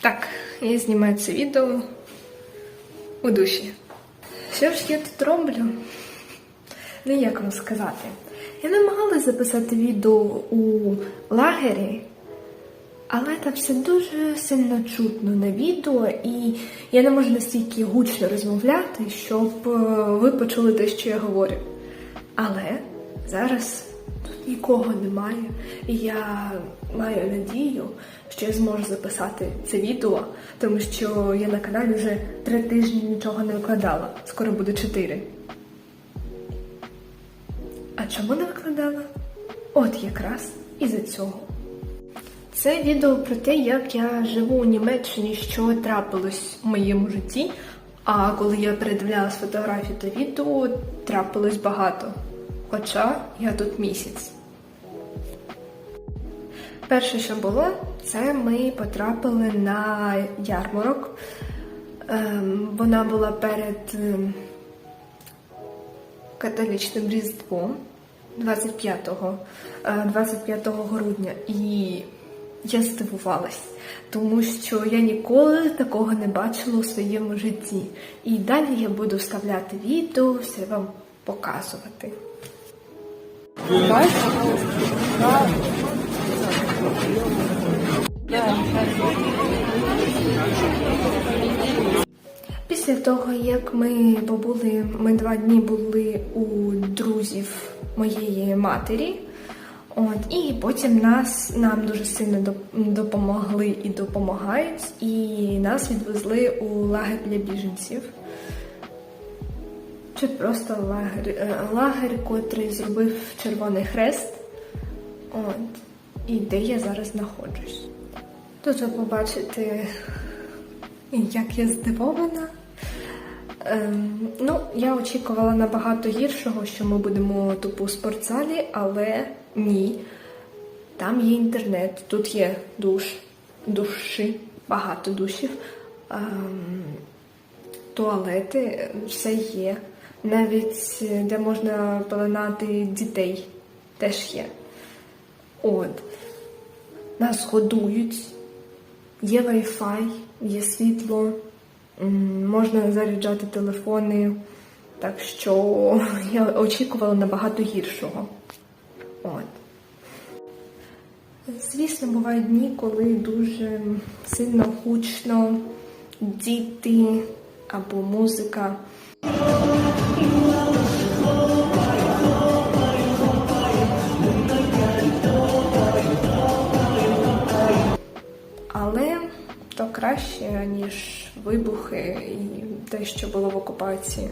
Так, я знімаю це відео у душі. Що ж я тут роблю? Ну, як вам сказати? Я намагалася записати відео у лагері, але там все дуже сильно чутно на відео, і я не можу настільки гучно розмовляти, щоб е, ви почули те, що я говорю. Але зараз нікого немає, і я маю надію, що я зможу записати це відео, тому що я на каналі вже три тижні нічого не викладала. Скоро буде чотири. А чому не викладала? От якраз із-за цього. Це відео про те, як я живу у Німеччині, що трапилось в моєму житті. А коли я передивлялась фотографії та відео, трапилось багато. Хоча я тут місяць. Перше, що було, це ми потрапили на ярмарок. Ем, вона була перед ем, католічним Різдвом 25-го, е, 25 грудня. І я здивувалась, тому що я ніколи такого не бачила у своєму житті. І далі я буду вставляти відео, все вам показувати. Після того, як ми побули, ми два дні були у друзів моєї матері. От, і потім нас нам дуже сильно доп- допомогли і допомагають, і нас відвезли у лагерь для біженців. Чи просто лагерь, е, лагерь, котрий зробив Червоний Хрест. От, і де я зараз знаходжусь. Тут ви як я здивована. Ем, ну, я очікувала набагато гіршого, що ми будемо тупо у спортзалі, але ні. Там є інтернет, тут є душ, душі, багато душів, ем, туалети, все є. Навіть е, де можна пеленати дітей, теж є. От. Нас годують, є Wi-Fi, є світло, можна заряджати телефони. Так що я очікувала набагато гіршого. От. Звісно, бувають дні, коли дуже сильно гучно діти або музика. Але то краще, ніж вибухи і те, що було в окупації.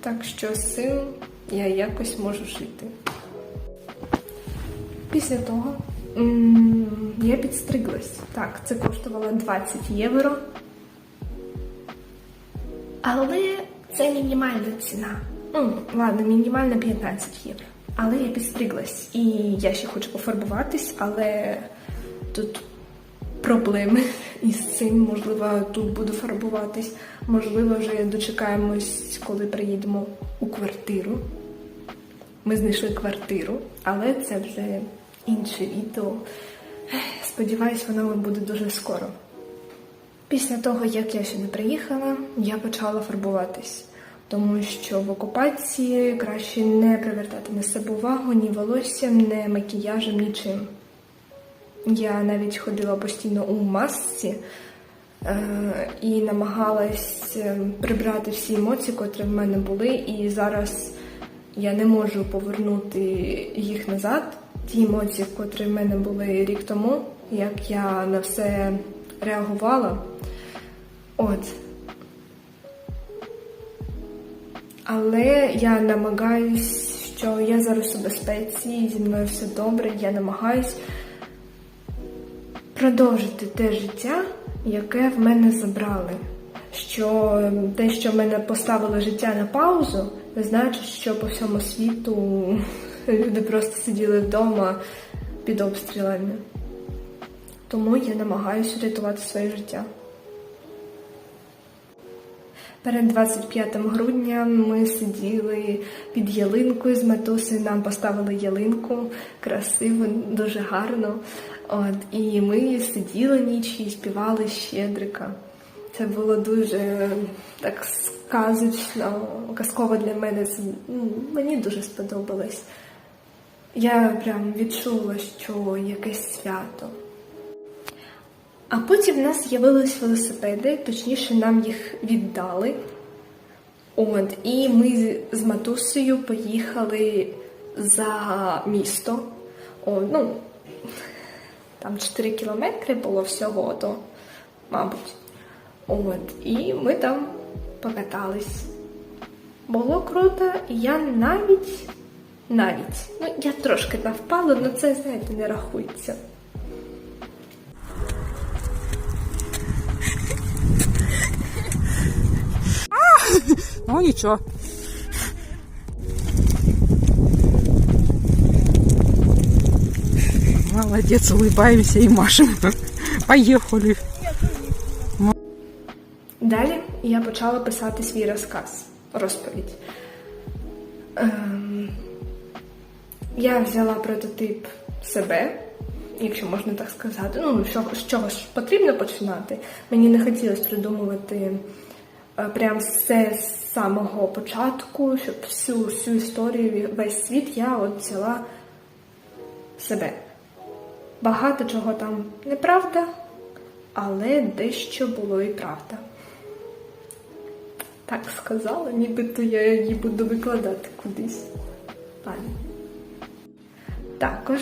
Так що з цим я якось можу жити. Після того я підстриглась. Так, це коштувало 20 євро. Але це мінімальна ціна. Ну, ладно, мінімальна 15 євро. Але я підстриглась. І я ще хочу пофарбуватись, але тут проблеми із цим. Можливо, тут буду фарбуватись. Можливо, вже дочекаємось, коли приїдемо у квартиру. Ми знайшли квартиру, але це вже інше відео. Сподіваюсь, воно буде дуже скоро. Після того, як я сюди приїхала, я почала фарбуватись, тому що в окупації краще не привертати на себе увагу ні волоссям, ні макіяжем, нічим. Я навіть ходила постійно у масці е, і намагалась е, прибрати всі емоції, котрі в мене були, і зараз я не можу повернути їх назад. Ті емоції, котрі в мене були рік тому, як я на все реагувала. От. Але я намагаюсь, що я зараз у безпеці, зі мною все добре, я намагаюсь продовжити те життя, яке в мене забрали. Що те, що мене поставило життя на паузу, не значить, що по всьому світу люди просто сиділи вдома під обстрілами. Тому я намагаюся рятувати своє життя. Перед 25 грудня ми сиділи під ялинкою з матусею. Нам поставили ялинку красиво, дуже гарно. От, і ми сиділи ніч і співали щедрика. Це було дуже так сказочно, казково для мене. Ну, мені дуже сподобалось. Я прям відчула, що якесь свято. А потім в нас з'явились велосипеди, точніше, нам їх віддали. От, і ми з- матусею поїхали за місто. О, ну, там 4 кілометри було всього, то, мабуть. От, і ми там покатались. Було круто, я навіть, навіть, ну я трошки навпала, але це, знаєте, не рахується. Ну ничего. Молодец, улыбаемся и машем. Поехали. Далі я почала писати свій розказ, розповідь. Ем, я взяла прототип себе, якщо можна так сказати. Ну, що, з чого ж потрібно починати. Мені не хотілося придумувати прям все з самого початку, щоб всю, всю історію, весь світ я от взяла себе. Багато чого там неправда, але дещо було і правда. Так сказала, нібито я її буду викладати кудись. Ладно. Також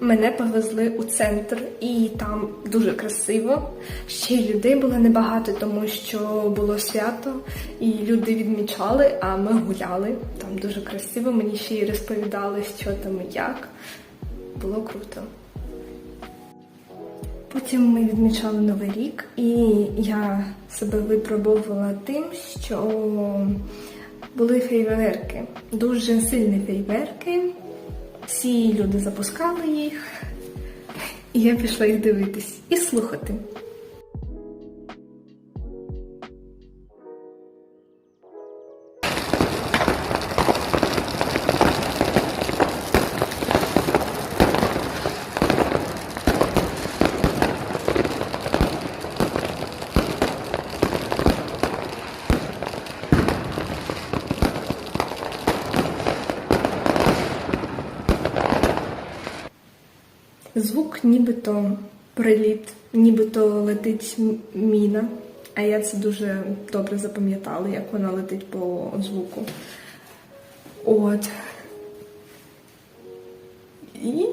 мене повезли у центр, і там дуже красиво. Ще й людей було небагато, тому що було свято, і люди відмічали, а ми гуляли. Там дуже красиво. Мені ще й розповідали, що там і як. Було круто. Потім ми відмічали Новий рік, і я себе випробовувала тим, що були фейверверки. Дуже сильні фейверки. Всі люди запускали їх, і я пішла їх дивитись і слухати. Нібито приліт, нібито летить міна. А я це дуже добре запам'ятала, як вона летить по звуку. От. І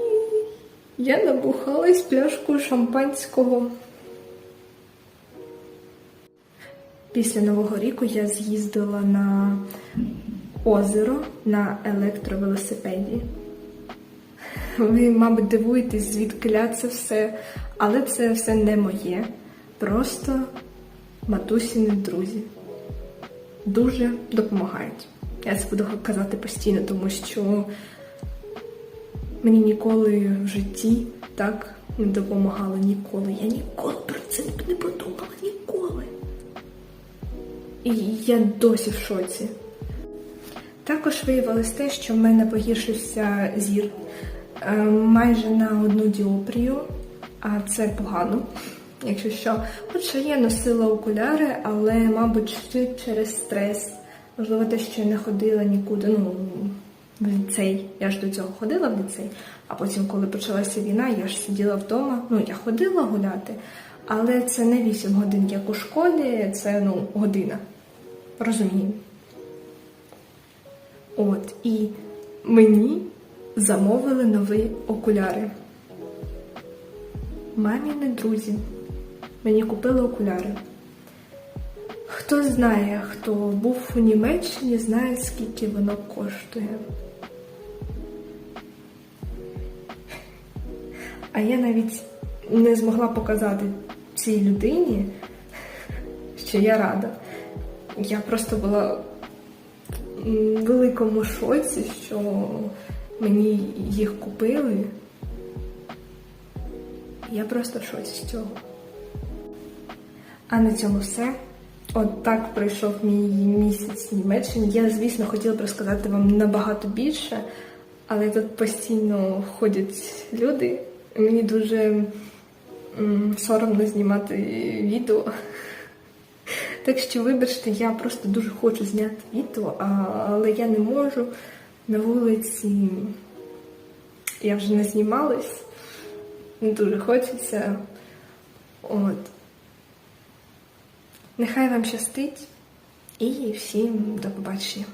я набухалась пляшку шампанського. Після Нового року я з'їздила на озеро на електровелосипеді. Ви, мабуть, дивуєтесь, звідки це все, але це все не моє. Просто матусіни друзі. Дуже допомагають. Я це буду казати постійно, тому що мені ніколи в житті так не допомагали ніколи. Я ніколи про це не подумала, ніколи. І я досі в шоці. Також виявилось те, що в мене погіршився зір майже на одну діопрію, а це погано, якщо що. Хоча я носила окуляри, але, мабуть, через стрес. Можливо, те, що я не ходила нікуди. Ну, в ліцей. Я ж до цього ходила в ліцей, а потім, коли почалася війна, я ж сиділа вдома. Ну, я ходила гуляти, але це не 8 годин, як у школі, це ну, година. Розумію. От, і мені замовили нові окуляри. Маміни друзі. Мені купили окуляри. Хто знає, хто був у Німеччині, знає, скільки воно коштує. А я навіть не змогла показати цій людині, що я рада. Я просто була в великому шоці, що мені їх купили. Я просто в шоці з цього. А на цьому все. От так пройшов мій місяць в Німеччині. Я, звісно, хотіла б розказати вам набагато більше, але тут постійно ходять люди, Мені дуже соромно знімати відео. Так що, вибачте, я просто дуже хочу зняти відео, але я не можу. На вулиці я вже не знімалась. Не дуже хочеться. От. Нехай вам щастить і всім до побачення.